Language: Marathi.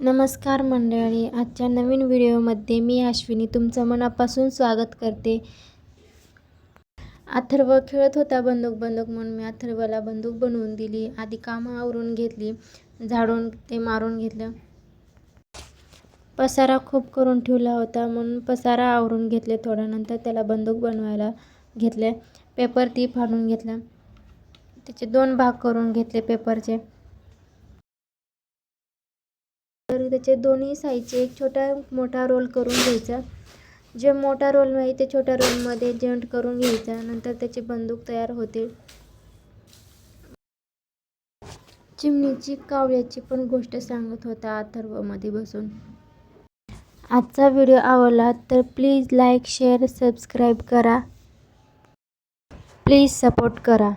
नमस्कार मंडळी आजच्या नवीन व्हिडिओमध्ये मी अश्विनी तुमचं मनापासून स्वागत करते. अथर्व खेळत होता बंदूक बंदूक म्हणून मी अथर्वला बंदूक बनवून दिली. आधी कामं आवरून घेतली झाडून ते मारून घेतलं. पसारा खूप करून ठेवला होता म्हणून पसारा आवरून घेतले थोड्यानंतर त्याला बंदूक बनवायला घेतले पेपर ती फाडून घेतला. त्याचे दोन भाग करून घेतले पेपरचे. तर त्याचे दोन्ही साईजचे एक छोटा मोठा रोल करून घ्यायचा. जे मोठा रोल नाही ते छोट्या रोलमध्ये जॉईंट करून घ्यायचा. नंतर त्याची बंदूक तयार होते. चिमणीची कावळ्याची पण गोष्ट सांगत होता अथर्वमध्ये बसून. आजचा व्हिडिओ आवडला तर प्लीज लाईक शेअर सबस्क्राईब करा. प्लीज सपोर्ट करा.